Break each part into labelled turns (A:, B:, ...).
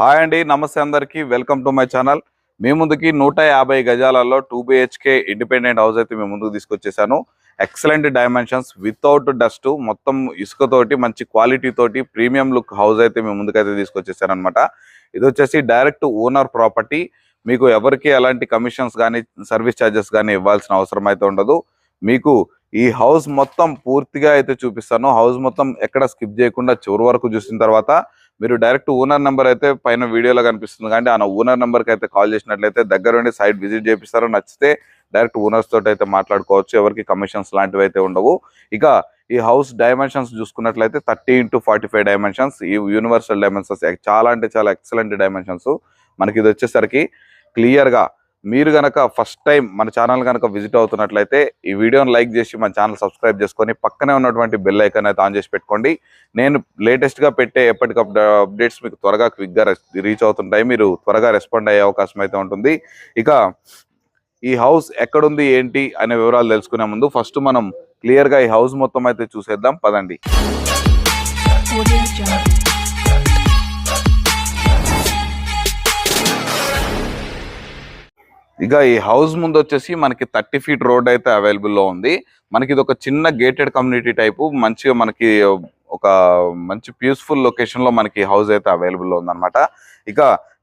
A: Hi అండి నమస్తే అందరికీ. Welcome to my channel. మీ ముందుకి నూట యాభై గజాలలో టూ బిహెచ్కే ఇండిపెండెంట్ హౌస్ అయితే మేము ముందుకు తీసుకొచ్చేసాను. ఎక్సలెంట్ డైమెన్షన్స్ వితౌట్ డస్ట్ మొత్తం ఇసుకతోటి మంచి క్వాలిటీ తోటి ప్రీమియం లుక్ హౌస్ అయితే మేము ముందుకైతే తీసుకొచ్చేసాను అనమాట ఇది వచ్చేసి డైరెక్ట్ ఓనర్ ప్రాపర్టీ మీకు ఎవరికి ఎలాంటి కమిషన్స్ కానీ సర్వీస్ ఛార్జెస్ కానీ ఇవ్వాల్సిన అవసరం అయితే ఉండదు. మీకు ఈ హౌస్ మొత్తం పూర్తిగా అయితే చూపిస్తాను. హౌస్ మొత్తం ఎక్కడ స్కిప్ చేయకుండా చివరి వరకు చూసిన తర్వాత మీరు డైరెక్ట్ ఓనర్ నెంబర్ అయితే పైన వీడియోలో కనిపిస్తుంది. కానీ ఆ ఓనర్ నెంబర్కి అయితే కాల్ చేసినట్లయితే దగ్గర ఉండి సైట్ విజిట్ చేపిస్తారో నచ్చితే డైరెక్ట్ ఓనర్స్ తోటి అయితే మాట్లాడుకోవచ్చు. ఎవరికి కమిషన్స్ లాంటివి అయితే ఉండవు. ఇక ఈ హౌస్ డైమెన్షన్స్ చూసుకున్నట్లయితే thirty into forty five dimensions ఈ యూనివర్సల్ డైమెన్షన్స్ చాలా అంటే చాలా ఎక్సలెంట్ డైమెన్షన్స్. మనకి ఇది వచ్చేసరికి క్లియర్గా మీరు గనక ఫస్ట్ టైం మన ఛానల్ కనుక విజిట్ అవుతున్నట్లయితే ఈ వీడియోని లైక్ చేసి మన ఛానల్ సబ్స్క్రైబ్ చేసుకొని పక్కనే ఉన్నటువంటి బెల్ ఐకాన్ అయితే ఆన్ చేసి పెట్టుకోండి. నేను లేటెస్ట్గా పెట్టే ఎప్పటికప్పుడు అప్డేట్స్ మీకు త్వరగా క్విక్గా రీచ్ అవుతుంటాయి. మీరు త్వరగా రెస్పాండ్ అయ్యే అవకాశం అయితే ఉంటుంది. ఇక ఈ హౌస్ ఎక్కడుంది ఏంటి అనే వివరాలు తెలుసుకునే ముందు ఫస్ట్ మనం క్లియర్గా ఈ హౌస్ మొత్తం అయితే చూసేద్దాం. పదండి. ఇక ఈ హౌస్ ముందు వచ్చేసి మనకి థర్టీ ఫీట్ రోడ్ అయితే అవైలబుల్లో ఉంది. మనకి ఇది ఒక చిన్న గేటెడ్ కమ్యూనిటీ టైపు మంచిగా మనకి ఒక మంచి పీస్ఫుల్ లొకేషన్లో మనకి హౌస్ అయితే అవైలబుల్లో ఉందన్నమాట. ఇక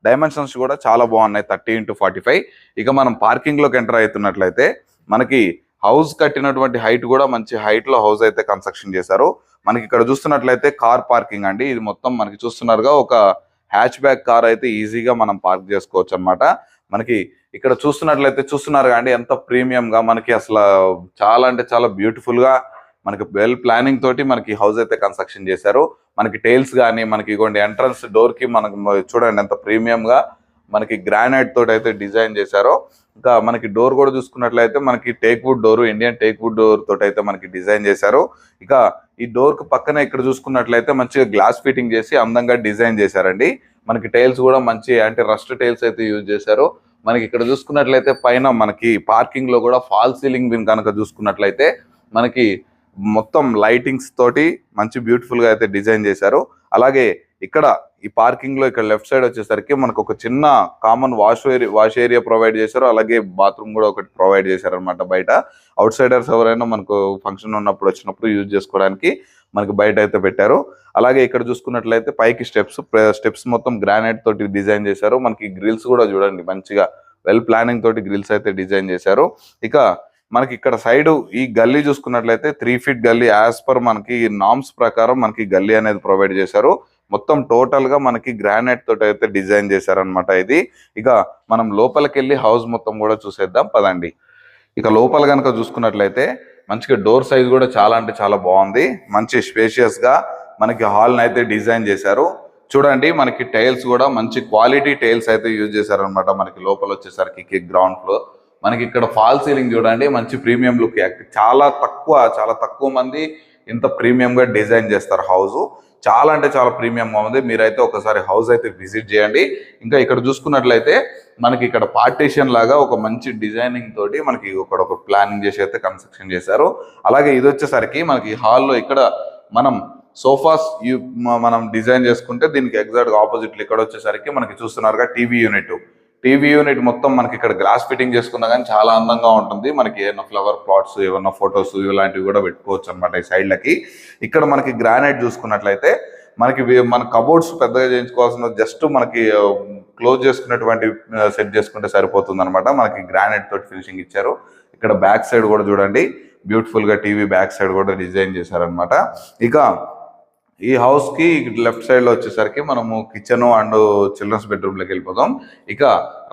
A: డైమెన్షన్స్ కూడా చాలా బాగున్నాయి థర్టీ ఇంటూ ఫార్టీ ఫైవ్. ఇక మనం పార్కింగ్లోకి ఎంటర్ అవుతున్నట్లయితే మనకి హౌస్ కట్టినటువంటి హైట్ కూడా మంచి హైట్లో హౌస్ అయితే కన్స్ట్రక్షన్ చేశారు. మనకి ఇక్కడ చూస్తున్నట్లయితే కార్ పార్కింగ్ అండి. ఇది మొత్తం మనకి చూస్తున్నారుగా ఒక హ్యాచ్ బ్యాక్ కార్ అయితే ఈజీగా మనం పార్క్ చేసుకోవచ్చు అన్నమాట మనకి ఇక్కడ చూస్తున్నట్లయితే చూస్తున్నారు కానీ ఎంత ప్రీమియం గా మనకి అసలు చాలా అంటే చాలా బ్యూటిఫుల్గా మనకి వెల్ ప్లానింగ్ తోటి మనకి హౌస్ అయితే కన్స్ట్రక్షన్ చేశారు. మనకి టైల్స్ కానీ మనకి ఇగోండి ఎంట్రన్స్ డోర్కి మనకి చూడండి ఎంత ప్రీమియం గా మనకి గ్రానైట్ తోటి అయితే డిజైన్ చేశారో. ఇంకా మనకి డోర్ కూడా చూసుకున్నట్లయితే మనకి teak wood door Indian teak wood door తోటి అయితే మనకి డిజైన్ చేశారు. ఇక ఈ డోర్కు పక్కన ఇక్కడ చూసుకున్నట్లయితే మంచిగా గ్లాస్ ఫిట్టింగ్ చేసి అందంగా డిజైన్ చేశారండి. మనకి టైల్స్ కూడా మంచి అంటే రస్ట్ టైల్స్ అయితే యూజ్ చేశారు. మనకి ఇక్కడ చూసుకున్నట్లయితే పైన మనకి పార్కింగ్లో కూడా ఫాల్ సీలింగ్ విన్ కనుక చూసుకున్నట్లయితే మనకి మొత్తం లైటింగ్స్ తోటి మంచి బ్యూటిఫుల్గా అయితే డిజైన్ చేశారు. అలాగే ఇక్కడ ఈ పార్కింగ్లో ఇక్కడ లెఫ్ట్ సైడ్ వచ్చేసరికి మనకు ఒక చిన్న common wash area wash area provide చేశారు. అలాగే బాత్రూమ్ కూడా ఒకటి ప్రొవైడ్ చేశారు అనమాట బయట. అవుట్ సైడర్స్ ఎవరైనా మనకు ఫంక్షన్ ఉన్నప్పుడు వచ్చినప్పుడు యూజ్ చేసుకోవడానికి మనకి బయట అయితే పెట్టారు. అలాగే ఇక్కడ చూసుకున్నట్లయితే పైకి స్టెప్స్ స్టెప్స్ మొత్తం గ్రానైట్ తోటి డిజైన్ చేశారు. మనకి గ్రిల్స్ కూడా చూడండి మంచిగా వెల్ ప్లానింగ్ తోటి గ్రిల్స్ అయితే డిజైన్ చేశారు. ఇక మనకి ఇక్కడ సైడ్ ఈ గల్లీ చూసుకున్నట్లయితే త్రీ ఫీట్ గల్లీ యాజ్ పర్ మనకి నామ్స్ ప్రకారం మనకి గల్లీ అనేది ప్రొవైడ్ చేశారు. మొత్తం టోటల్గా మనకి గ్రానైట్ తోటి అయితే డిజైన్ చేశారనమాట ఇది. ఇక మనం లోపలికి వెళ్ళి హౌస్ మొత్తం కూడా చూసేద్దాం పదండి. ఇక లోపల కనుక చూసుకున్నట్లయితే మంచిగా డోర్ సైజ్ కూడా చాలా అంటే చాలా బాగుంది. మంచి స్పేషియస్గా మనకి హాల్ అయితే డిజైన్ చేశారు. చూడండి మనకి టైల్స్ కూడా మంచి క్వాలిటీ టైల్స్ అయితే యూజ్ చేశారనమాట మనకి లోపల వచ్చేసరికి గ్రౌండ్ ఫ్లోర్. మనకి ఇక్కడ ఫాల్ సీలింగ్ చూడండి మంచి ప్రీమియం లుక్ చాలా తక్కువ చాలా తక్కువ మంది ఇంత ప్రీమియం గా డిజైన్ చేస్తారు హౌస్ చాలా అంటే చాలా ప్రీమియం గా ఉంది. మీరైతే ఒకసారి హౌస్ అయితే విజిట్ చేయండి. ఇంకా ఇక్కడ చూసుకున్నట్లయితే మనకి ఇక్కడ పార్టీషన్ లాగా ఒక మంచి డిజైనింగ్ తోటి మనకి ఇక్కడ ఒక ప్లానింగ్ చేసి అయితే కన్స్ట్రక్షన్ చేశారు. అలాగే ఇది వచ్చేసరికి మనకి హాల్లో ఇక్కడ మనం సోఫాస్ మనం డిజైన్ చేసుకుంటే దీనికి ఎగ్జాక్ట్గా ఆపోజిట్లు ఇక్కడ వచ్చేసరికి మనకి చూస్తున్నారుగా టీవీ యూనిట్. టీవీ యూనిట్ మొత్తం మనకి ఇక్కడ గ్లాస్ ఫిట్టింగ్ చేసుకున్నా కానీ చాలా అందంగా ఉంటుంది. మనకి ఏమైనా ఫ్లవర్ ప్లాట్స్ ఏమన్నా ఫొటోస్ ఇలాంటివి కూడా పెట్టుకోవచ్చు అనమాట ఈ సైడ్లకి ఇక్కడ మనకి గ్రానైట్ చూసుకున్నట్లయితే మనకి మన కబోర్డ్స్ పెద్దగా చేయించుకోవాల్సిన జస్ట్ మనకి క్లోజ్ చేసుకునేటువంటి సెట్ చేసుకుంటే సరిపోతుంది అనమాట మనకి గ్రానైట్ తోటి ఫినిషింగ్ ఇచ్చారు. ఇక్కడ బ్యాక్ సైడ్ కూడా చూడండి. బ్యూటిఫుల్గా టీవీ బ్యాక్ సైడ్ కూడా డిజైన్ చేశారనమాట ఇక ఈ హౌస్కి లెఫ్ట్ సైడ్లో వచ్చేసరికి మనము కిచెన్ అండ్ చిల్డ్రన్స్ బెడ్రూమ్లోకి వెళ్ళిపోతాం. ఇక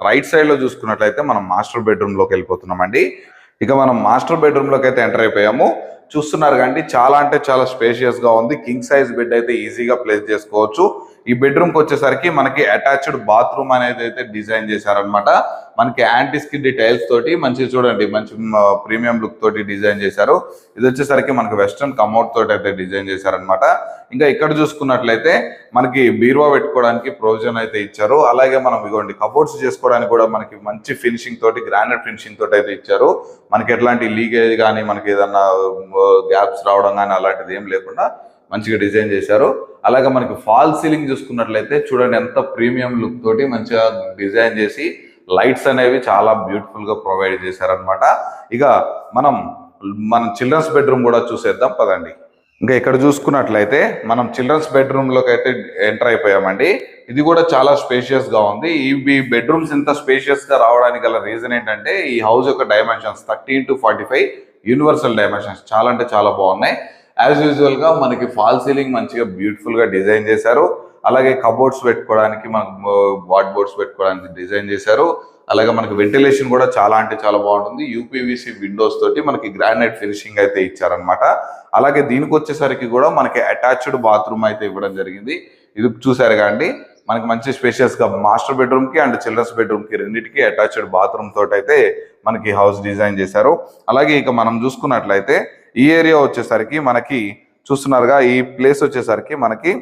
A: రైట్ సైడ్లో చూసుకున్నట్లయితే మనం మాస్టర్ బెడ్రూమ్లోకి వెళ్ళిపోతున్నాం అండి ఇక మనం మాస్టర్ బెడ్రూమ్లోకి అయితే ఎంటర్ అయిపోయాము. చూస్తున్నారు కండి చాలా అంటే చాలా స్పేషియస్గా ఉంది. కింగ్ సైజ్ బెడ్ అయితే ఈజీగా ప్లేస్ చేసుకోవచ్చు. ఈ బెడ్రూమ్కి వచ్చేసరికి మనకి అటాచ్డ్ బాత్రూమ్ అనేది అయితే డిజైన్ చేశారనమాట మనకి యాంటీస్కిడ్ టైల్స్ తోటి మంచి చూడండి మంచి ప్రీమియం లుక్ తోటి డిజైన్ చేశారు. ఇది వచ్చేసరికి మనకి వెస్ట్రన్ కమౌట్ తోటి అయితే డిజైన్ చేశారనమాట ఇంకా ఇక్కడ చూసుకున్నట్లయితే మనకి బీరువా పెట్టుకోవడానికి ప్రొవిజన్ అయితే ఇచ్చారు. అలాగే మనం ఇగోండి కబోర్డ్స్ చేసుకోవడానికి కూడా మనకి మంచి ఫినిషింగ్ తోటి గ్రానైట్ ఫినిషింగ్ తోటి అయితే ఇచ్చారు. మనకి ఎట్లాంటి లీకేజ్ కానీ మనకి ఏదన్నా గ్యాప్స్ రావడం కానీ అలాంటిది ఏం లేకుండా మంచిగా డిజైన్ చేశారు. అలాగే మనకి ఫాల్ సీలింగ్ చూసుకున్నట్లయితే చూడండి ఎంత ప్రీమియం లుక్ తోటి మంచిగా డిజైన్ చేసి లైట్స్ అనేవి చాలా బ్యూటిఫుల్గా ప్రొవైడ్ చేశారనమాట ఇక మనం మన చిల్డ్రన్స్ బెడ్రూమ్ కూడా చూసేద్దాం పదండి. ఇంకా ఇక్కడ చూసుకున్నట్లయితే మనం చిల్డ్రన్స్ బెడ్రూమ్లోకి అయితే ఎంటర్ అయిపోయామండి. ఇది కూడా చాలా స్పేషియస్గా ఉంది. ఈ బెడ్రూమ్స్ ఇంత స్పేషియస్గా రావడానికి గల రీజన్ ఏంటంటే ఈ హౌస్ యొక్క dimensions thirteen to forty five universal dimensions చాలా అంటే చాలా బాగున్నాయి. యాజ్ యూజువల్గా మనకి ఫాల్ సీలింగ్ మంచిగా బ్యూటిఫుల్గా డిజైన్ చేశారు. అలాగే కబోర్డ్స్ పెట్టుకోవడానికి మనకు వాట్ బోర్డ్స్ పెట్టుకోవడానికి డిజైన్ చేశారు. అలాగే మనకి వెంటిలేషన్ కూడా చాలా అంటే చాలా బాగుంటుంది. యూపీవీసీ విండోస్ తోటి మనకి గ్రానైట్ ఫినిషింగ్ అయితే ఇచ్చారనమాట అలాగే దీనికి వచ్చేసరికి కూడా మనకి అటాచ్డ్ బాత్రూమ్ అయితే ఇవ్వడం జరిగింది. ఇది చూసారు కాండి మనకి మంచి స్పెషల్స్గా మాస్టర్ బెడ్రూమ్కి అండ్ చిల్డ్రన్స్ బెడ్రూమ్కి రెండింటికి అటాచ్డ్ బాత్రూమ్ తోటి అయితే మనకి హౌస్ డిజైన్ చేశారు. అలాగే ఇక మనం చూసుకున్నట్లయితే ఈ ఏరియా వచ్చేసరికి మనకి చూస్తున్నారుగా ఈ ప్లేస్ వచ్చేసరికి మనకి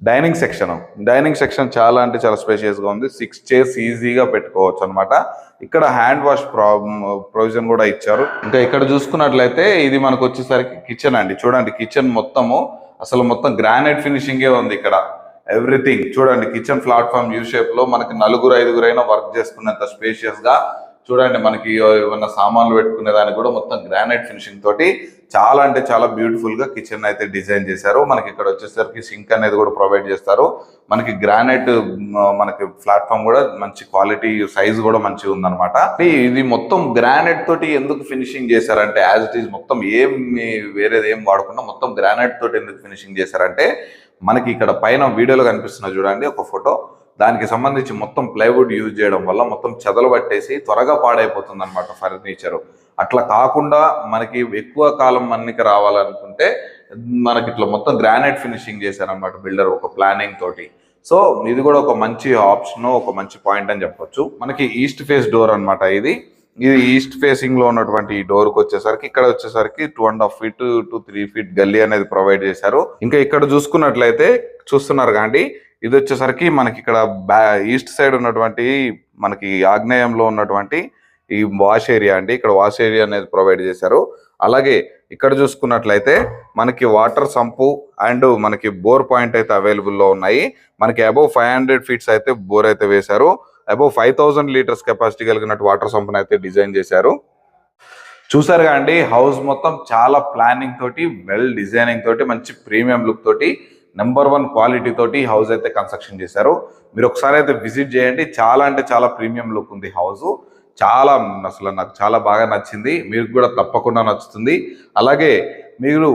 A: డైనింగ్ సెక్షన్. డైనింగ్ సెక్షన్ చాలా అంటే చాలా స్పేషియస్గా ఉంది. సిక్స్ చైర్స్ ఈజీగా పెట్టుకోవచ్చు అనమాట ఇక్కడ హ్యాండ్ వాష్ ప్రొవిజన్ కూడా ఇచ్చారు. ఇంకా ఇక్కడ చూసుకున్నట్లయితే ఇది మనకు వచ్చేసరికి కిచెన్ అండి. చూడండి కిచెన్ మొత్తము అసలు మొత్తం గ్రానైట్ ఫినిషింగే ఉంది ఇక్కడ. ఎవ్రీథింగ్ చూడండి కిచెన్ ప్లాట్ఫామ్ యూ షేప్లో మనకి నలుగురు ఐదుగురైనా వర్క్ చేసుకున్నంత స్పేషియస్గా చూడండి మనకి ఏమన్నా సామాన్లు పెట్టుకునే దానికి కూడా మొత్తం గ్రానైట్ ఫినిషింగ్ తోటి చాలా అంటే చాలా బ్యూటిఫుల్గా కిచెన్ అయితే డిజైన్ చేశారు. మనకి ఇక్కడ వచ్చేసరికి సింక్ అనేది కూడా ప్రొవైడ్ చేస్తారు. మనకి గ్రానైట్ మనకి ప్లాట్ఫామ్ కూడా మంచి క్వాలిటీ సైజ్ కూడా మంచిగా ఉందనమాట ఇది మొత్తం గ్రానైట్ తోటి ఎందుకు ఫినిషింగ్ చేశారంటే యాజ్ ఇట్ ఈస్ మొత్తం ఏం వేరేది ఏం వాడకుండా మొత్తం గ్రానైట్ తోటి ఎందుకు ఫినిషింగ్ చేశారంటే మనకి ఇక్కడ పైన వీడియోలో కనిపిస్తున్న చూడండి ఒక ఫోటో దానికి సంబంధించి మొత్తం ప్లైవుడ్ యూజ్ చేయడం వల్ల మొత్తం చెదలు పట్టేసి త్వరగా పాడైపోతుంది అనమాట ఫర్నిచర్ అట్లా కాకుండా మనకి ఎక్కువ కాలం మన్నిక రావాలనుకుంటే మనకి ఇట్లా మొత్తం గ్రానైట్ ఫినిషింగ్ చేశారనమాట బిల్డర్ ఒక ప్లానింగ్ తోటి. సో ఇది కూడా ఒక మంచి ఆప్షన్ ఒక మంచి పాయింట్ అని చెప్పొచ్చు. మనకి ఈస్ట్ ఫేస్ డోర్ అన్నమాట ఇది. ఇది ఈస్ట్ ఫేసింగ్లో ఉన్నటువంటి ఈ డోర్కి వచ్చేసరికి ఇక్కడ వచ్చేసరికి two and half feet to three feet గల్లీ అనేది ప్రొవైడ్ చేశారు. ఇంకా ఇక్కడ చూసుకున్నట్లయితే చూస్తున్నారు కాండి ఇది వచ్చేసరికి మనకి ఇక్కడ బ్యా ఈస్ట్ సైడ్ ఉన్నటువంటి మనకి ఆగ్నేయంలో ఉన్నటువంటి ఈ వాష్ ఏరియా అండి. ఇక్కడ వాష్ ఏరియా అనేది ప్రొవైడ్ చేశారు. అలాగే ఇక్కడ చూసుకున్నట్లయితే మనకి వాటర్ సంపు అండ్ మనకి బోర్ పాయింట్ అయితే అవైలబుల్లో ఉన్నాయి. మనకి అబౌవ్ ఫైవ్ హండ్రెడ్ ఫీట్స్ అయితే బోర్ అయితే వేశారు. Above five thousand litres capacity కలిగినట్టు water సంపుని అయితే డిజైన్ చేశారు. చూసారుగా అండి హౌస్ మొత్తం చాలా ప్లానింగ్ తోటి వెల్ డిజైనింగ్ తోటి మంచి ప్రీమియం లుక్ తోటి నెంబర్ వన్ క్వాలిటీ తోటి హౌస్ అయితే కన్స్ట్రక్షన్ చేశారు. మీరు ఒకసారి అయితే విజిట్ చేయండి చాలా అంటే చాలా ప్రీమియం లుక్ ఉంది హౌస్. చాలా అసలు నాకు చాలా బాగా నచ్చింది మీకు కూడా తప్పకుండా నచ్చుతుంది. అలాగే మీరు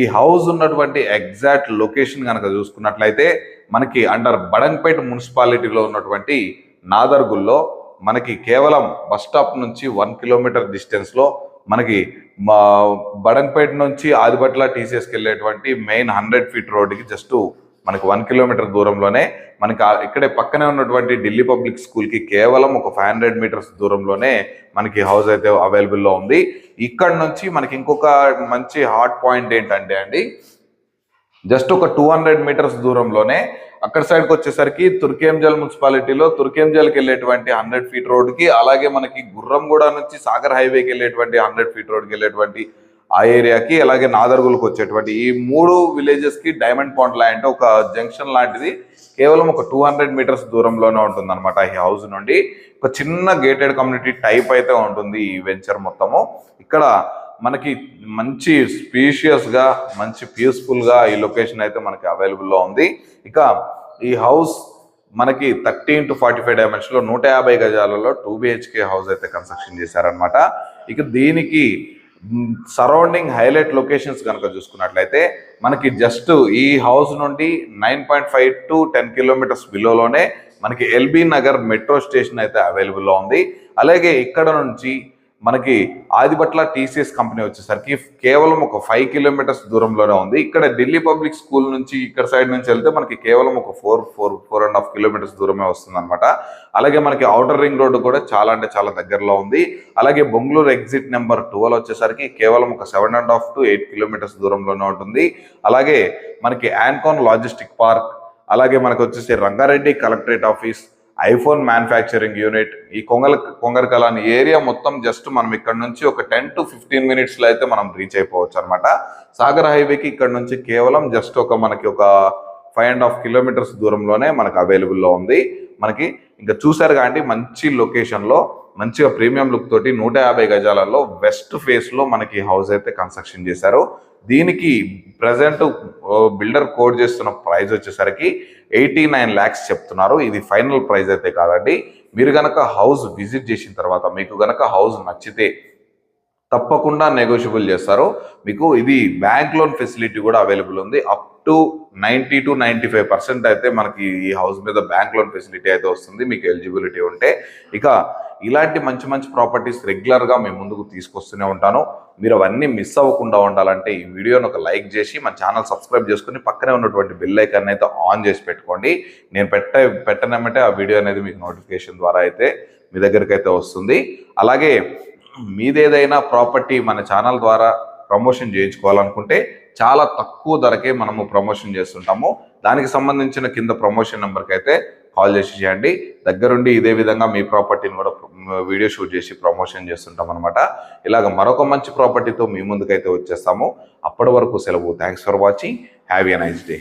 A: ఈ హౌస్ ఉన్నటువంటి ఎగ్జాక్ట్ లొకేషన్ కనుక చూసుకున్నట్లయితే మనకి అండర్ బడంపేట మున్సిపాలిటీలో ఉన్నటువంటి నాదర్గుల్లో మనకి కేవలం బస్ స్టాప్ నుంచి వన్ కిలోమీటర్ డిస్టెన్స్లో మనకి మా బడంపేట నుంచి ఆదిపట్ల టీసీఎస్కి వెళ్ళేటువంటి మెయిన్ హండ్రెడ్ ఫీట్ రోడ్డుకి జస్ట్ మనకి వన్ కిలోమీటర్ దూరంలోనే మనకి ఇక్కడే పక్కనే ఉన్నటువంటి ఢిల్లీ పబ్లిక్ స్కూల్కి కేవలం ఒక ఫైవ్ హండ్రెడ్ మీటర్స్ దూరంలోనే మనకి హౌస్ అయితే అవైలబుల్లో ఉంది. ఇక్కడ నుంచి మనకి ఇంకొక మంచి హాట్ పాయింట్ ఏంటంటే అండి జస్ట్ ఒక టూ హండ్రెడ్ మీటర్స్ దూరంలోనే అక్కడ సైడ్కి వచ్చేసరికి తుర్కేంజల్ మున్సిపాలిటీలో తుర్కేంజల్కి వెళ్ళేటువంటి హండ్రెడ్ ఫీట్ రోడ్కి అలాగే మనకి గుర్రంగూడ నుంచి సాగర్ హైవేకి వెళ్ళేటువంటి హండ్రెడ్ ఫీట్ రోడ్కి వెళ్ళేటువంటి ఆ ఏరియాకి అలాగే నాదర్గులకు వచ్చేటువంటి ఈ మూడు విలేజెస్కి డైమండ్ పాయింట్ లాంటి ఒక జంక్షన్ లాంటిది. కేవలం ఒక టూ హండ్రెడ్ మీటర్స్ దూరంలోనే ఉంటుంది అనమాట ఈ హౌస్ నుండి. ఒక చిన్న గేటెడ్ కమ్యూనిటీ టైప్ అయితే ఉంటుంది ఈ వెంచర్ మొత్తము. ఇక్కడ మనకి మంచి స్పీషియస్గా మంచి పీస్ఫుల్గా ఈ లొకేషన్ అయితే మనకి అవైలబుల్లో ఉంది. ఇక ఈ హౌస్ మనకి thirteen to forty five dimension నూట యాభై గజాలలో టూ బిహెచ్కే హౌస్ అయితే కన్స్ట్రక్షన్ చేశారనమాట ఇక దీనికి సరౌండింగ్ హైలైట్ లొకేషన్స్ కనుక చూసుకున్నట్లయితే మనకి జస్ట్ ఈ హౌస్ నుండి nine point five to ten kilometres బిలోలోనే మనకి ఎల్బీ నగర్ మెట్రో స్టేషన్ అయితే అవైలబుల్లో ఉంది. అలాగే ఇక్కడ నుంచి మనకి ఆదిపట్ల టీసీఎస్ కంపెనీ వచ్చేసరికి కేవలం ఒక ఫైవ్ కిలోమీటర్స్ దూరంలోనే ఉంది. ఇక్కడ ఢిల్లీ పబ్లిక్ స్కూల్ నుంచి ఇక్కడ సైడ్ నుంచి వెళ్తే మనకి కేవలం ఒక four four four and half kilometres దూరమే వస్తుంది అనమాట అలాగే మనకి అవుటర్ రింగ్ రోడ్డు కూడా చాలా అంటే చాలా దగ్గరలో ఉంది. అలాగే బొంగళూరు ఎగ్జిట్ నెంబర్ ట్వెల్వ్ వచ్చేసరికి కేవలం ఒక seven and half to eight kilometres దూరంలోనే ఉంటుంది. అలాగే మనకి యాన్కోన్ లాజిస్టిక్ పార్క్ అలాగే మనకు వచ్చేసి Rangareddy collectorate office iPhone manufacturing unit ఈ కొంగల కొంగరకలాని ఏరియా మొత్తం జస్ట్ మనం ఇక్కడ నుంచి ఒక టెన్ టు ఫిఫ్టీన్ మినిట్స్లో అయితే మనం రీచ్ అయిపోవచ్చు అనమాట సాగర్ హైవేకి ఇక్కడ నుంచి కేవలం జస్ట్ ఒక మనకి ఒక ఫైవ్ అండ్ హాఫ్ కిలోమీటర్స్ దూరంలోనే మనకు అవైలబుల్లో ఉంది. మనకి ఇంకా చూసారు కాబట్టి మంచి లొకేషన్లో మంచిగా ప్రీమియం లుక్ తోటి నూట యాభై గజాలలో వెస్ట్ ఫేస్లో మనకి హౌస్ అయితే కన్స్ట్రక్షన్ చేశారు. దీనికి ప్రజెంట్ బిల్డర్ కోడ్ చేస్తున్న ప్రైస్ వచ్చేసరికి ఎయిటీ నైన్ ల్యాక్స్ చెప్తున్నారు. ఇది ఫైనల్ ప్రైస్ అయితే కాదండి. మీరు గనక హౌస్ విజిట్ చేసిన తర్వాత మీకు గనక హౌస్ నచ్చితే తప్పకుండా నెగోషియబుల్ చేస్తారు. మీకు ఇది బ్యాంక్ లోన్ ఫెసిలిటీ కూడా అవైలబుల్ ఉంది. Up to ninety to ninety five percent అయితే మనకి ఈ హౌస్ మీద బ్యాంక్ లోన్ ఫెసిలిటీ అయితే వస్తుంది మీకు ఎలిజిబిలిటీ ఉంటే. ఇక ఇలాంటి మంచి మంచి ప్రాపర్టీస్ రెగ్యులర్గా మేము ముందుకు తీసుకొస్తూనే ఉంటాను. మీరు అవన్నీ మిస్ అవ్వకుండా ఉండాలంటే ఈ వీడియోని ఒక లైక్ చేసి మన ఛానల్ సబ్స్క్రైబ్ చేసుకుని పక్కనే ఉన్నటువంటి బిల్ ఐకాన్ అయితే ఆన్ చేసి పెట్టుకోండి. నేను పెట్ట పెట్టనమంటే ఆ వీడియో అనేది మీకు నోటిఫికేషన్ ద్వారా అయితే మీ దగ్గరికి అయితే వస్తుంది. అలాగే మీదేదైనా ప్రాపర్టీ మన ఛానల్ ద్వారా ప్రమోషన్ చేయించుకోవాలనుకుంటే చాలా తక్కువ ధరకే మనము ప్రమోషన్ చేస్తుంటాము. దానికి సంబంధించిన కింద ప్రమోషన్ నెంబర్కి అయితే కాల్ చేసి చేయండి. దగ్గరుండి ఇదే విధంగా మీ ప్రాపర్టీని కూడా వీడియో షూట్ చేసి ప్రమోషన్ చేస్తుంటాం అనమాట ఇలాగ మరొక మంచి ప్రాపర్టీతో మీ ముందుకైతే వచ్చేస్తాము. అప్పటి వరకు సెలవు. Thanks for watching have a nice day